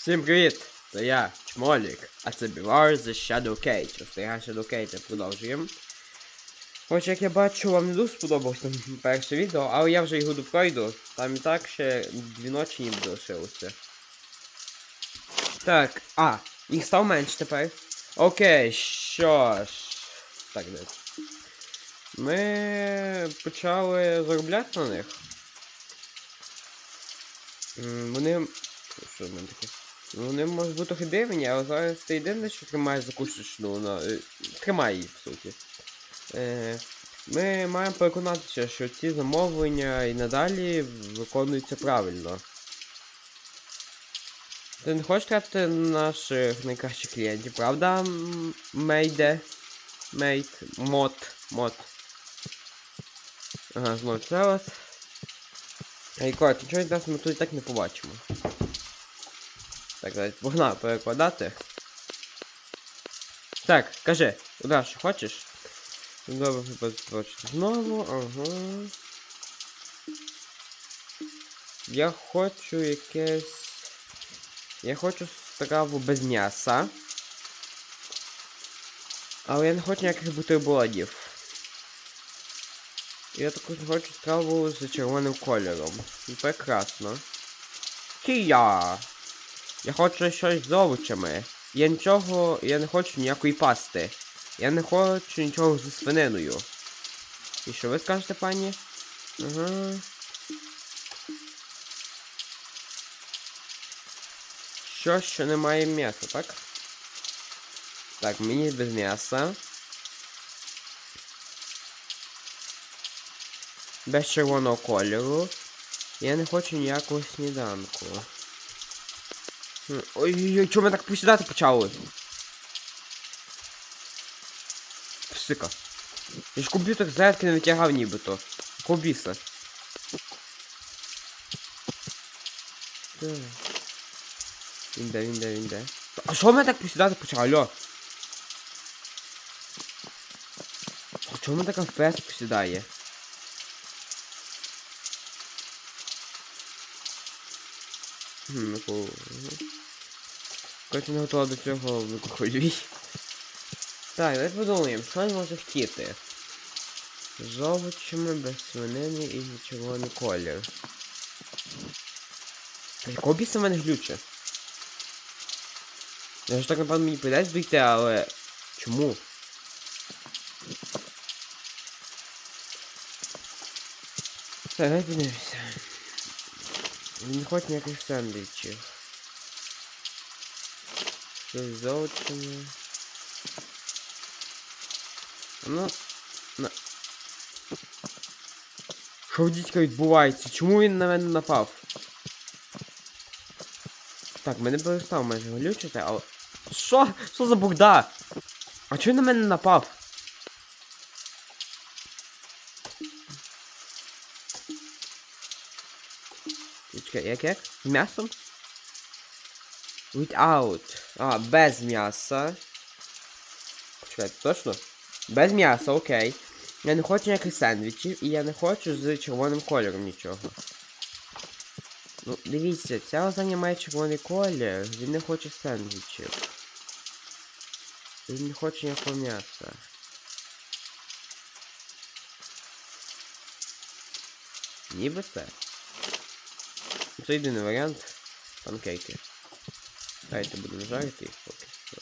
Всім привіт! Це я, Чмолік, а це Білар The Shadow Cage. Остеріга Shadow Cage продовжуємо. Хоч як я бачу, вам не дуже сподобалось там перше відео, але я вже його пройду. Там і так ще дві ночі ніби залишилося. Так, а, їх став менше тепер. Окей, що ж. Так, де. Ми почали заробляти на них. Вони. Що в мене таке? Ну, Вони можуть бути трохи дивні, але зараз ти єдине, що тримає закусочну на. е, Тримає її, по суті. Е, ми маємо переконатися, що ці замовлення і надалі виконуються правильно. Ти не хочеш тратити наших найкращих клієнтів, правда, Мейде? Мейт, мод, мод. Ага, знову це. Ей, коротко, нічого від ми тут і так не побачимо. Так, давайте погнали перекладати. Так, кажи, Удар, що хочеш? Добре, побачити знову, ага. Я хочу якесь. Я хочу страву без м'яса. Але я не хочу ніяких бутербродів. Я також хочу страву з червоним кольором. Прекрасно. Кія! Я хочу щось з овочами. Я нічого. Я не хочу ніякої пасти. Я не хочу нічого зі свининою. І що ви скажете, пані? Ага. Що, що немає м'яса, так? Так, мені без м'яса. Без червоного кольору. Я не хочу ніякого сніданку. Ой-ой-ой, чому ми так посідати почали? Псика. Я ж комп'ютер зарядки не витягав нібито. Кобіса. Він де, він де, він де. А що ми так посідати почали, алло? А чому ми так FPS посідає? Хм, ну Короче, не готова до цього викохолюй. Так, давай подумаємо, що він може хотіти. З овочами, без свинини і червоний колір. Та якого біса мене глюче? Я ж так напевно мені прийдеться дойти, але... Чому? Так, давай подивимося. Він не хоче ніяких сендвічів. З. Ну, на... Що дідька відбувається? Чому він на мене напав? Так, мене перестав майже глючити, але... Що? Що за богда? А чого він на мене напав? Чекай, як як? М'ясом? Without. А, без м'яса. Чекайте, точно? Без м'яса, окей. Я не хочу ніяких сендвічів і я не хочу з червоним кольором нічого. Ну, дивіться, ця лазанья має червоний колір, він не хоче сендвічів. Він не хоче ніякого м'яса. Ніби це. Це єдиний варіант. Панкейки. Давайте будемо жарити їх поки. що.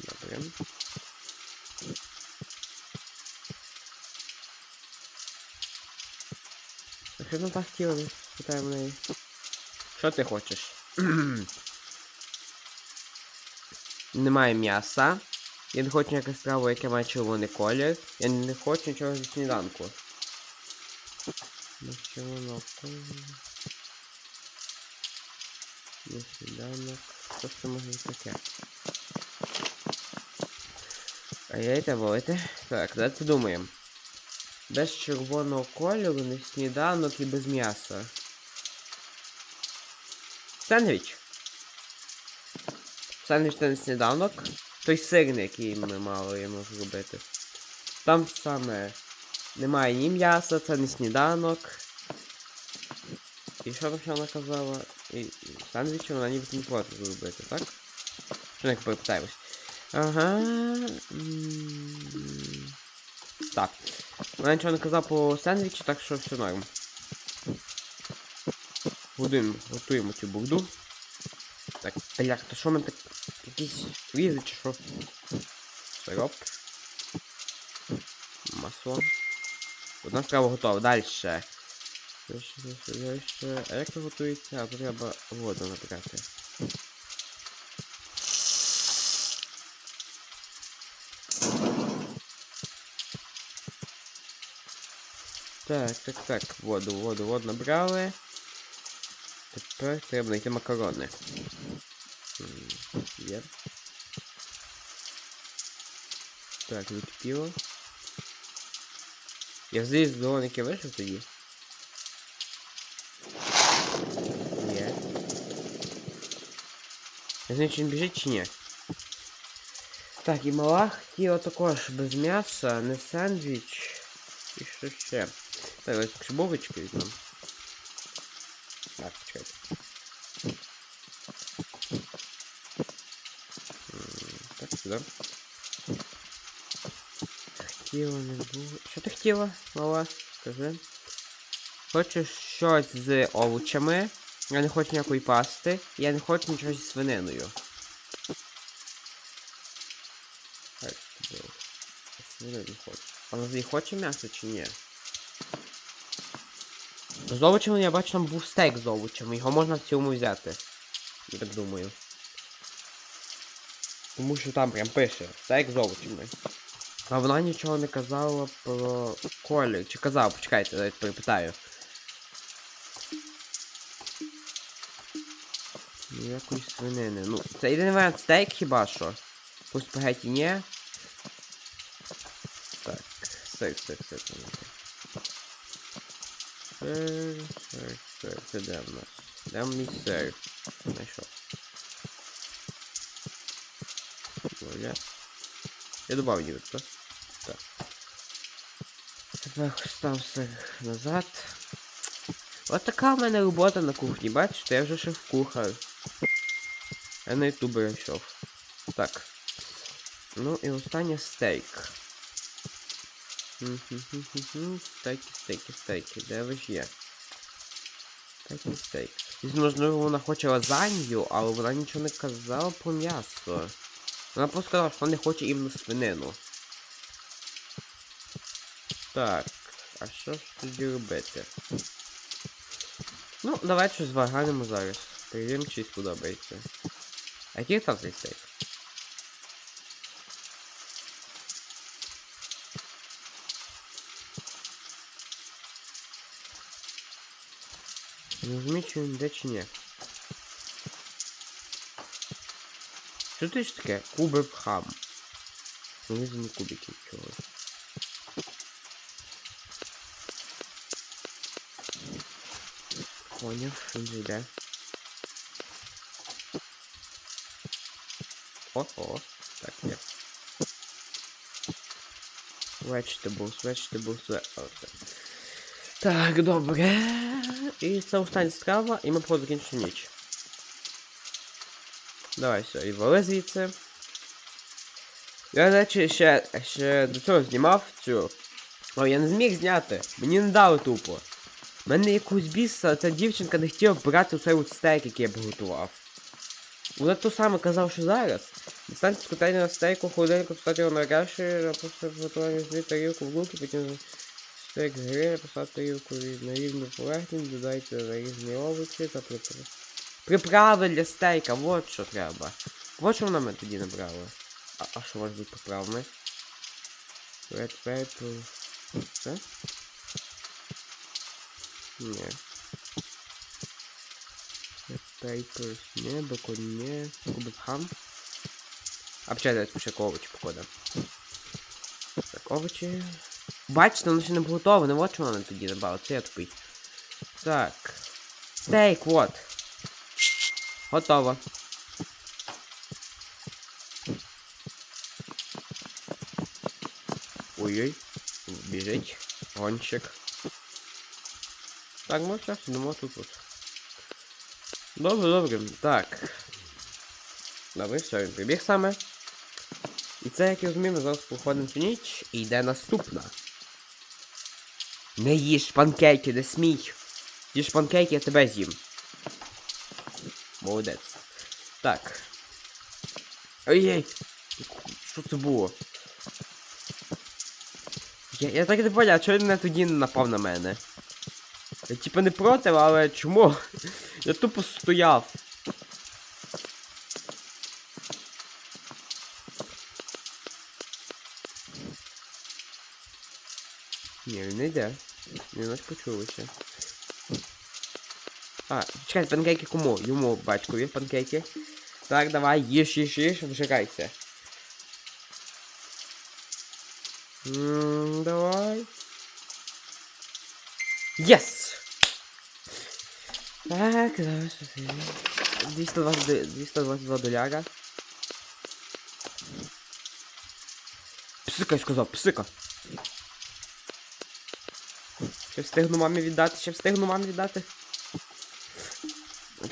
Добре. Що там так хотіли? Питаємо неї. Що ти хочеш? Немає м'яса. Я не хочу ніякої страви, яке має червоний колір. Я не хочу нічого зі сніданку. Червоного кольору. Що ж це може бути таке? А яйця волити? Так, давайте думаємо. Без червоного кольору, не сніданок і без м'яса. Сендвіч. Сендвіч це не сніданок. Той сирний, який ми мали йому зробити. Там саме немає ні м'яса, це не сніданок. І що там ще вона казала? І сандвічі вона ніби не проти зробити, так? Що як перепитаємось? Ага. Так. Вона нічого не казала по сендвічі, так що все норм. Годин готуємо цю бурду. Так, бляк, то що ми так. Якісь різи чи що? Сироп. Масло. Одна страва готова. Дальше. Дальше. А як це готується? А тут треба воду набрати. Так, так, так, воду, воду, воду набрали. Тепер треба знайти макарони. М, Є. Так, закипіло. Я здесь з дзвоники вийшов тоді. Я знаю, чи він біжить чи ні. Так, і мала хотіла також без м'яса, не сендвіч. І що ще? Так, ось чубовички візьмем. Так, чекайте. Так, сюди. Хотіла, не було. Що ти хотіла, мала? Скажи. Хочу щось з овочами. Я не хочу ніякої пасти. Я не хочу нічого зі свининою. Так? Свинину хочу. А вона хоче м'ясо чи ні? З овочами я бачу, там був стейк з овочами. Його можна в цьому взяти. Я так думаю. Тому що там прям пише стейк з овочами. А вона нічого не казала про колір. Чи казала, почекайте, я перепитаю. Ніякої свинини. Ну, це єдиний варіант стейк хіба що. По спагеті ні. Так, сир, сир, сир. Сир, сир, сир. Це де в нас? Де мій сир? Знайшов. Я добавив ніби, так? Так. Тепер став сир назад. От така в мене робота на кухні, бачите, я вже шеф-кухар. Я на ютубер йшов. Так. Ну і останнє стейк. Стейки, стейки, стейки. Де ви ж є? Стейки, стейк. Можливо, вона хоче лазанью, але вона нічого не казала про м'ясо. Вона просто сказала, що вона не хоче іменно свинину. Так, а що ж тоді робити? Ну, давайте щось зваганимо зараз. Перевіримо, чи сподобається. А який там цей стейк? Не розумію, чи він йде чи ні. Що ти ж таке? Кубик хам. Ну, різані кубики чогось. Поняв, він же йде. О, о, так, є. Vegetables, vegetables, okay. Так, добре. І це остання страва, і ми походу закінчимо ніч. Давай все, і вали звідси. Я, речі, ще, ще до цього знімав цю. О, я не зміг зняти. Мені не дали тупо. Мене якусь біса, ця дівчинка не хотіла брати цей от стейк, який я б Вона то саме казав, що зараз. Дістаньте з котельня стейку, холодильнику, поставте його на гаші, просто готування з тарілку в луки, потім стейк з гри, поставте тарілку на рівну поверхню, додайте нарізані овочі та приправи. Приправи для стейка, вот що треба. Вот що вона мене тоді набрала. А, а що може бути приправами? Red pepper. Це? Ні. Red Papers, не, бекон, не. Кубик хам. А почекай, давайте спочатку овочі походимо. Так, овочі. Бачите, воно ще не готове, вот чого вона тоді набрала, це я тупий. Так. Стейк, вот. Готово. Ой-ой. Біжить. Гонщик. Так, ну все, сидимо тут от. Добре, добре. Так. Добре, все, він прибіг саме. І це, як я розумію, ми зараз проходимо цю ніч і йде наступна. Не їж панкейки, не смій. Їж панкейки, я тебе з'їм. Молодець. Так. Ой-ой! Що це було? Я, я так і не поняв, чого він не тоді напав на мене. Я типа не проти, але чому? Я тупо стояв. Ні, він не йде. Він нас почулося. А, чекай, панкейки кому? Йому батькові панкейки. Так, давай, їж, їж, їж, вжирайся. М, давай. Єс! Так, зараз. 222, 222 доляра. Псика, я сказав, псика. Ще встигну мамі віддати, ще встигну мамі віддати.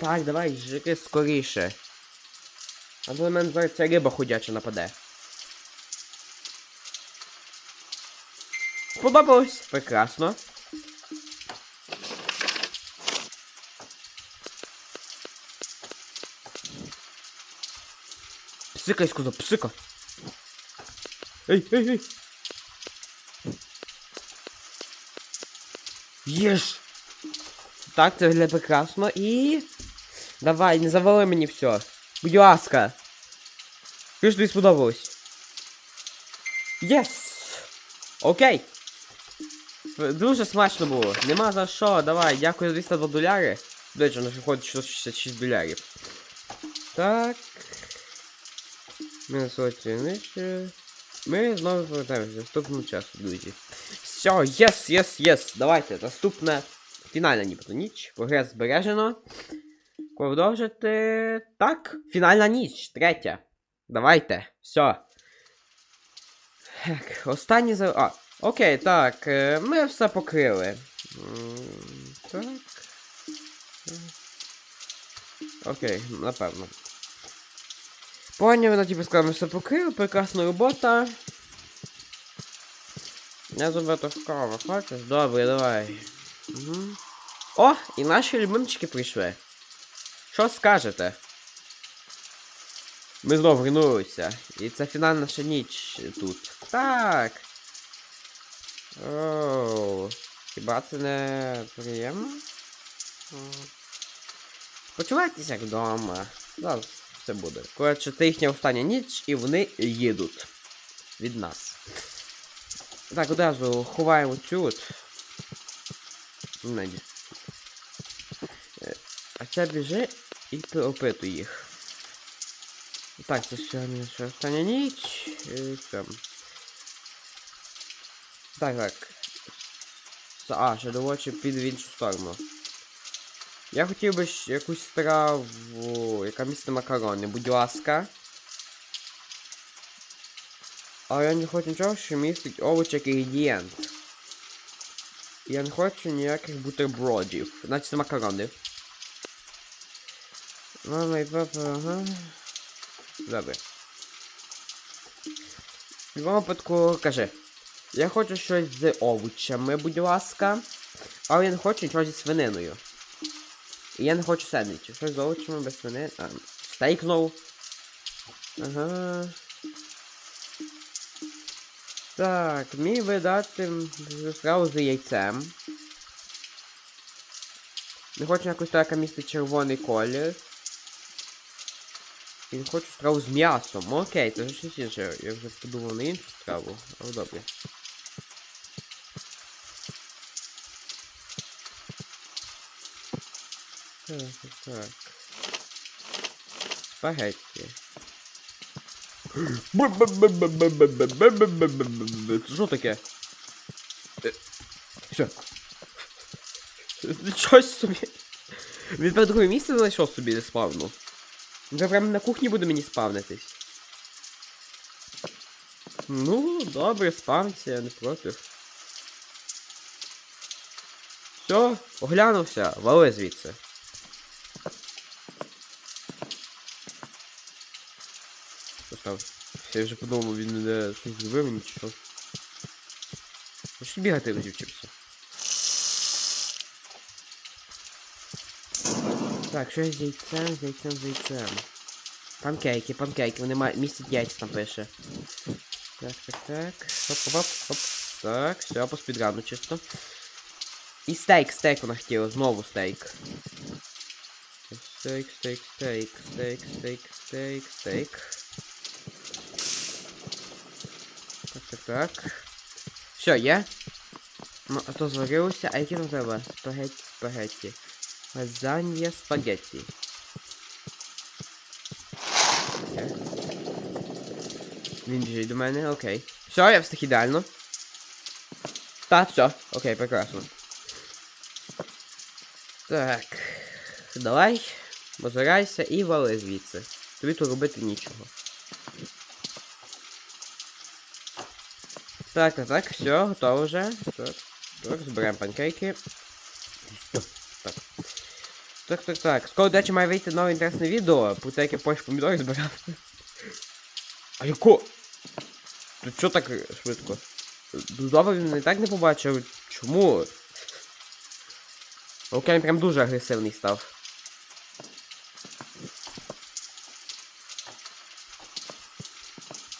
Так, давай, жири скоріше. А до мене зараз ця риба ходяча нападе. Сподобалось? Прекрасно. Псика, я сказав, псика. Ей, ей, ей. Єш. Так, це виглядає прекрасно і. Давай, не завали мені все. Будь ласка. Ж тобі сподобалось? Єс! Окей. Дуже смачно було. Нема за що, давай, дякую за 202 доляри. До речі, нас виходить 666 долярів. Так. Ми нижче. Ми знову повертаємося в наступному часу, друзі. Все, єс, єс, єс. Давайте, наступна фінальна нібито ніч. Прогрес збережено. Продовжити. Так, фінальна ніч, третя. Давайте, все. Останні за. А, окей, так, е, ми все покрили. Так. Окей, напевно. Поняв, вона типу сказала, все покрили, прекрасна робота. Я то кава, хочеш? Добре, давай. Угу. О, і наші любимчики прийшли. Що скажете? Ми знову вернулися. І це фінальна наша ніч тут. Так. Оу. Хіба це не приємно? Почувайтеся як вдома. Зараз все буде. Коротше, це їхня остання ніч, і вони їдуть від нас. Так, одразу ховаємо цю от. Е, А ця біжи і опитує їх. Так, це сьогодні наша остання ніч. І там. Так, так. А, ще доводче під іншу сторону. Я хотів би якусь страву, яка містить макарони, будь ласка. Але я не хочу нічого, що містить овочі як інгредієнт. Я не хочу ніяких бутербродів. Значить макарони. Мама і папа, ага. Добре. В будь-якому випадку кажи. Я хочу щось з овочами, будь ласка. Але я не хочу нічого зі свининою. І я не хочу сендвічі. Щось з овочами без свинини. А, стейк знову. Ага. Так, міг би дати м, страву з яйцем. Не хочу якусь така містить червоний колір. І не хочу страву з м'ясом. Окей, це вже щось інше. Я вже подумав на іншу страву. Але добре. Так. Спагетті. Це що таке? Е, Що? Нічого собі. Він тепер друге місце знайшов собі де спавну. Вже прямо на кухні буде мені спавнитись. Ну, добре, спавниться, я не проти. Все, оглянувся, вали звідси. Поставив. Я вже подумав, він мене щось зробив мені чи що. Я ж бігати. Так, що з яйцем, з яйцем, з яйцем. Панкейки, панкейки, вони мають містять яйця там пише. Так, так, так. Хоп, хоп, хоп. Так, все, по спідрану чисто. І стейк, стейк вона хотіла, знову стейк. Стейк, стейк, стейк, стейк, стейк, стейк, стейк. Так. Все, є. Ну, а то зварилося, а які там треба? Спагетті, спагетті. Лазанья спагетті. Він біжить до мене, окей. Все, я встиг ідеально. Так, все, окей, прекрасно. Так. Давай, озирайся і вали звідси. Тобі тут робити нічого. Так, так, так, все, готово вже. Так, так, зберемо панкейки. Так. Так, так, так. Скоро, до речі, має вийти нове інтересне відео, про те, як я Польщ помідори збирав. А яко? Тут що так швидко? Додава він і так не побачив. Чому? Окей, прям дуже агресивний став.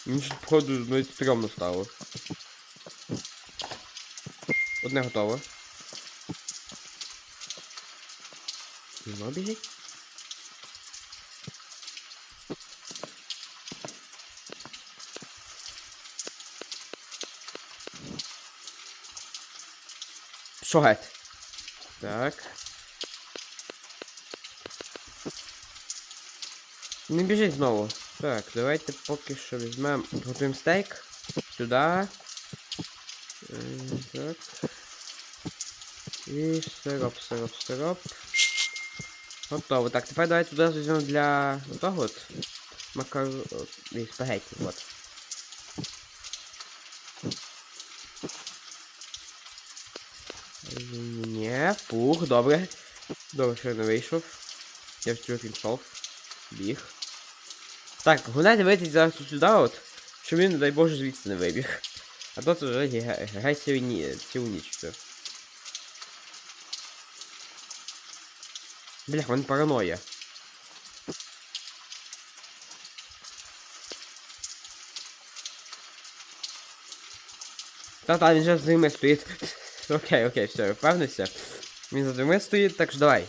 Мені ж походу навіть стрьомно стало. Одне готово. Знову біжить? Що геть? Так. Не біжить знову. Так, давайте поки що візьмемо. Готуємо стейк. Сюди. Е, Так. І сироп, сироп, сироп. Готово. Так, тепер давайте туди візьмемо для того от. Макар... І спагетті, от. Ні, пух, добре. Добре, що я не вийшов. Я вчора пішов. Біг. Так, головне дивитись зараз тут сюди от, щоб він, не дай Боже, звідси не вибіг. А то це вже гай цілу ні, цілу ніч Блях, він параноя. Та-та, він вже з ними стоїть. Окей, окей, все, впевнився. Він за дверми стоїть, так що давай.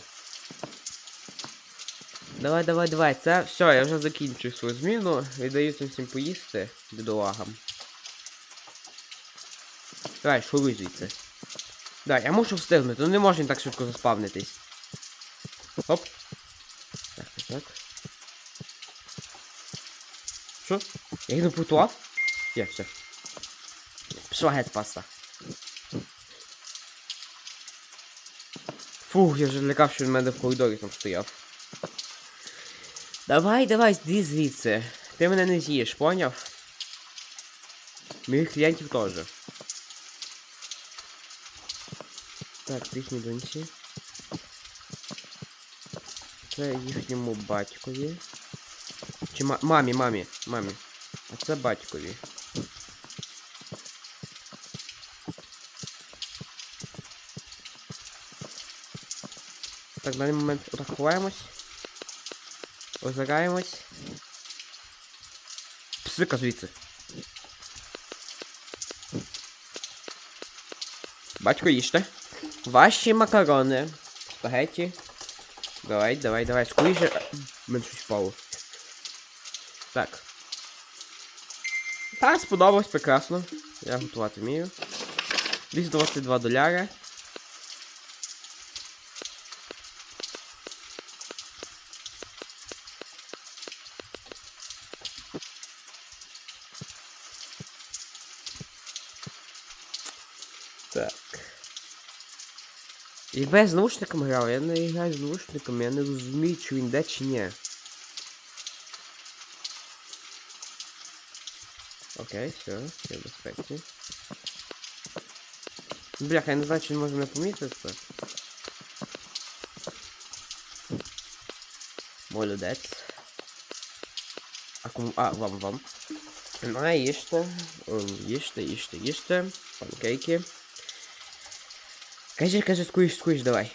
Давай, давай, давай. Це все, я вже закінчую свою зміну. Віддаю цим всім поїсти бідолагам. Давай, шуруй звідси. Давай, я мушу встигнути, ну не він так швидко заспавнитись. Оп. Так, так, так. Що? Я їх не путував? Є, все. Пішла геть паста. Фух, я вже лякав, що в мене в коридорі там стояв. Давай, давай, йди звідси. Ти мене не з'їш, поняв? Моїх клієнтів теж. Так, їхні доньці. Це їхньому батькові. Чи ма мамі, мамі, мамі. А це батькові. Так, на даний момент ховаємось. Озираємось. Псика звідси. Батько їжте. Ваші макарони. Спагетті. Давай, давай, давай. Скоріше. Мен щось впало. Так. Так, сподобалось прекрасно. Я готувати вмію. 222 доляри. Так. І без наушниками грав, я не граю з наушниками, я не розумію, чи він де чи ні. Окей, все, в безпеці. Бляха, я не знаю, чи він може мене помітити. Молодець. А кому. А, вам, вам. На, їжте. Ем, Їжте, їжте, їжте. Панкейки. Кажи, кажи, скуєш, скуєш, давай.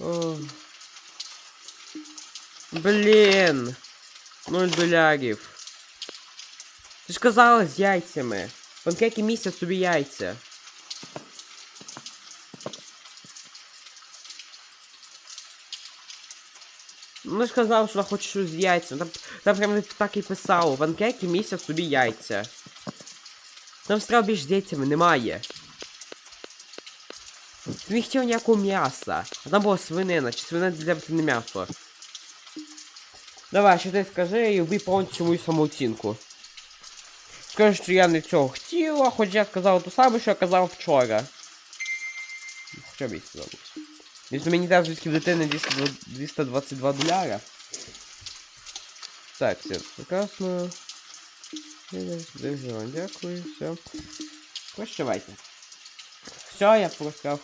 О. Блін. Нуль долярів. Ти ж казала з яйцями. Панкейки місяць собі яйця. Ну ж казав, що хочеш з яйцями. Там, там прям так і писало. Панкейки місяць собі яйця. Там страв більш з немає. Ти не хотів ніякого м'яса. А там була свинина, чи свинина для це не м'ясо. Давай, що ти скажи і виповнити мою самооцінку. Скажи, що я не цього хотіла, хоч я сказав те саме, що я казав вчора. Хоча б і сказав. Якщо мені дав звідки в дитини 222 доляра. Так, все прекрасно. Дуже вам дякую, все. Прощавайте. Все, я просрав.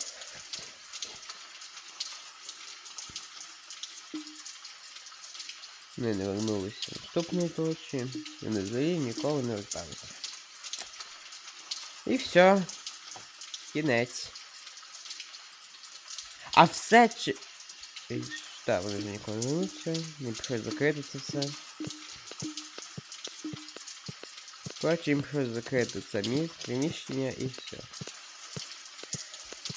Ми не вернулися в наступні точі. І не взагалі ніколи не верталися. І все. Кінець. А все чи. Так, вони вже ніколи не вернуться. Не приходить закрити це все. Коротше, їм приходить закрити це місце, приміщення і все.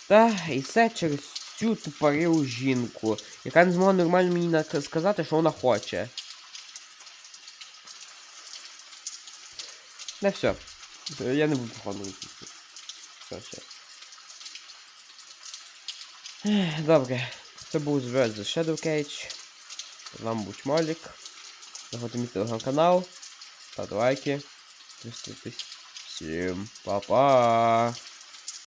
Та, і все через цю тупорилу жінку, яка не змогла нормально мені сказати, що вона хоче. Не все. Я не буду походу. Все. Добре. Це був зв'язок з Shadow Cage. З вами був Чмолік. Заходьте мій телеграм-канал. Ставте лайки. Підписуйтесь. папа! па-па!